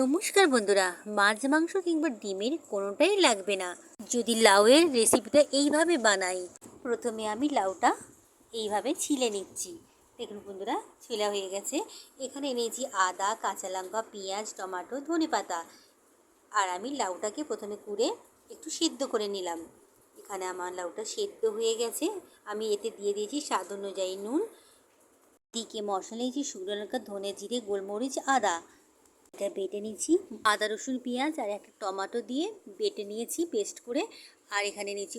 নমস্কার বন্ধুরা, মাছ, মাংস কিংবা ডিমের কোনোটাই লাগবে না। যদি লাউয়ের রেসিপিটা এইভাবে বানাই, প্রথমে আমি লাউটা এইভাবে ছিলে নিচ্ছি। দেখুন বন্ধুরা, ছেলা হয়ে গেছে। এখানে এনেছি আদা, কাঁচা লঙ্কা, পেঁয়াজ, টমাটো ধনে পাতা আর আমি লাউটাকে প্রথমে কুড়ে একটু সেদ্ধ করে নিলাম। এখানে আমার লাউটা সেদ্ধ হয়ে গেছে। আমি এতে দিয়ে দিয়েছি স্বাদ অনুযায়ী নুন, দিকে মশলা নিয়েছি শুকনো লঙ্কা, ধনে জিরে, গোলমরিচ, আদা। এটা বেটে নিয়েছি, আদা, রসুন, পেঁয়াজ আর একটা টমেটো দিয়ে বেটে নিয়েছি পেস্ট করে। আর এখানে নিয়েছি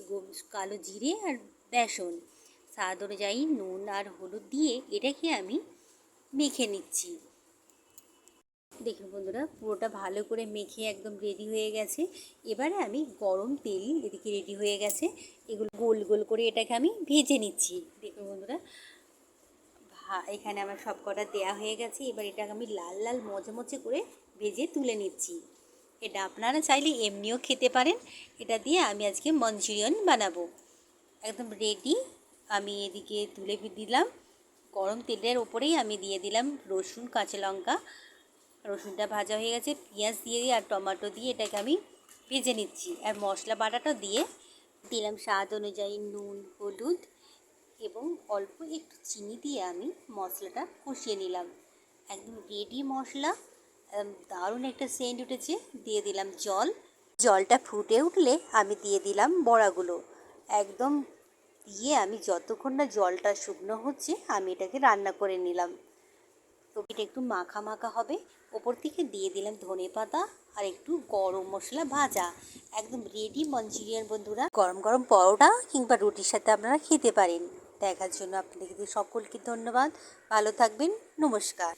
কালো জিরে আর বেসন। স্বাদ অনুযায়ী নুন আর হলুদ দিয়ে এটাকে আমি মেখে নিচ্ছি। দেখুন বন্ধুরা, পুরোটা ভালো করে মেখে একদম রেডি হয়ে গেছে। এবারে আমি গরম তেল এদিকে রেডি হয়ে গেছে। এগুলো গোল গোল করে এটাকে আমি ভেজে নিচ্ছি। দেখুন বন্ধুরা এখানে আমার সব কটা দেওয়া হয়ে গেছে। এবার এটাকে আমি লাল লাল মজে করে ভেজে তুলে নিচ্ছি। এটা আপনারা চাইলে এমনিও খেতে পারেন। এটা দিয়ে আমি আজকে মঞ্চুরিয়ান বানাবো। একদম রেডি আমি এদিকে তুলে দিলাম। গরম তেলের ওপরেই আমি দিয়ে দিলাম রসুন, কাঁচা লঙ্কা। রসুনটা ভাজা হয়ে গেছে, পেঁয়াজ দিয়ে আর টমেটো দিয়ে এটাকে আমি ভেজে নিচ্ছি। আর মশলা বাটাটা দিয়ে দিলাম স্বাদ অনুযায়ী নুন, হলুদ এবং অল্প একটু চিনি দিয়ে আমি মশলাটা কষিয়ে নিলাম। একদম রেডি মশলা দারুণ একটা সেন্ট উঠেছে, দিয়ে দিলাম জল। জলটা ফুটে উঠলে আমি দিয়ে দিলাম বড়াগুলো। একদম দিয়ে আমি যতক্ষণ না জলটা শুকনো হচ্ছে, আমি এটাকে রান্না করে নিলাম। তো এটা একটু মাখা মাখা হবে। ওপর থেকে দিয়ে দিলাম ধনে পাতা আর একটু গরম মশলা ভাজা। একদম রেডি মঞ্চুরিয়ান বন্ধুরা। গরম গরম পরোটা কিংবা রুটির সাথে আপনারা খেতে পারেন। দেখার জন্য আপনাদের সকলকে ধন্যবাদ। ভালো থাকবেন নমস্কার।